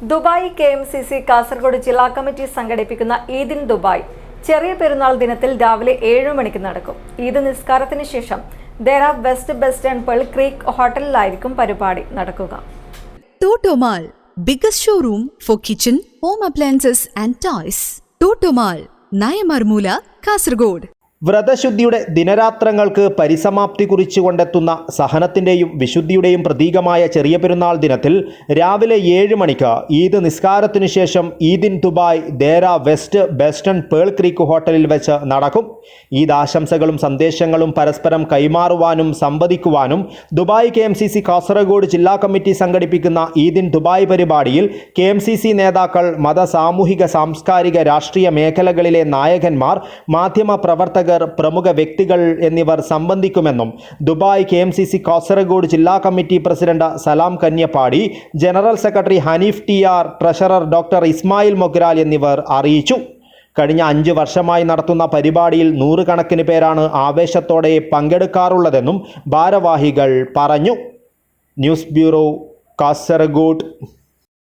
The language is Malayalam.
Dubai K M C C Kasargod ജില്ലാ കമ്മിറ്റി സംഘടിപ്പിക്കുന്ന ഈദിൻ ദുബായ് ചെറിയ പെരുന്നാൾ ദിനത്തിൽ രാവിലെ ഏഴു മണിക്ക് നടക്കും ഈദ് നിസ്കാരത്തിന് ശേഷം Deira West best Pearl Creek ഹോട്ടലിലായിരിക്കും പരിപാടി നടക്കുക Toto Mall biggest showroom for kitchen home appliances and toys. Toto Mall Nayamarmoola Kasargod. വ്രതശുദ്ധിയുടെ ദിനരാത്രങ്ങൾക്ക് പരിസമാപ്തി കുറിച്ചുകൊണ്ടെത്തുന്ന സഹനത്തിന്റെയും വിശുദ്ധിയുടെയും പ്രതീകമായ ചെറിയ പെരുന്നാൾ ദിനത്തിൽ രാവിലെ ഏഴ് മണിക്ക് ഈദ് നിസ്കാരത്തിനു ശേഷം ഈദിൻ Dubai Deira West Best Western Pearl Creek ഹോട്ടലിൽ വെച്ച് നടക്കും. ഈദ് ആശംസകളും സന്ദേശങ്ങളും പരസ്പരം കൈമാറുവാനും സംവദിക്കുവാനും Dubai K M C C Kasargod ജില്ലാ കമ്മിറ്റി സംഘടിപ്പിക്കുന്ന ഈദിൻ ദുബായ് പരിപാടിയിൽ കെ എം സി സി നേതാക്കൾ മത സാമൂഹിക സാംസ്കാരിക രാഷ്ട്രീയ മേഖലകളിലെ നായകന്മാർ മാധ്യമ പ്രവർത്തകർ പ്രമുഖ വ്യക്തികൾ എന്നിവർ സംബന്ധിക്കുമെന്നും Dubai K M C C Kasargod ജില്ലാ committee president Salam Kanyapadi general secretary Hanif T R treasurer doctor Ismail Mogral എന്നിവർ അറിയിച്ചു. കഴിഞ്ഞ അഞ്ച് വർഷമായി നടത്തുന്ന പരിപാടിയിൽ നൂറുകണക്കിന് പേരാണ് ആവേശത്തോടെ പങ്കെടുക്കാറുള്ളതെന്നും ഭാരവാഹികൾ പറഞ്ഞു. News bureau Kasargod.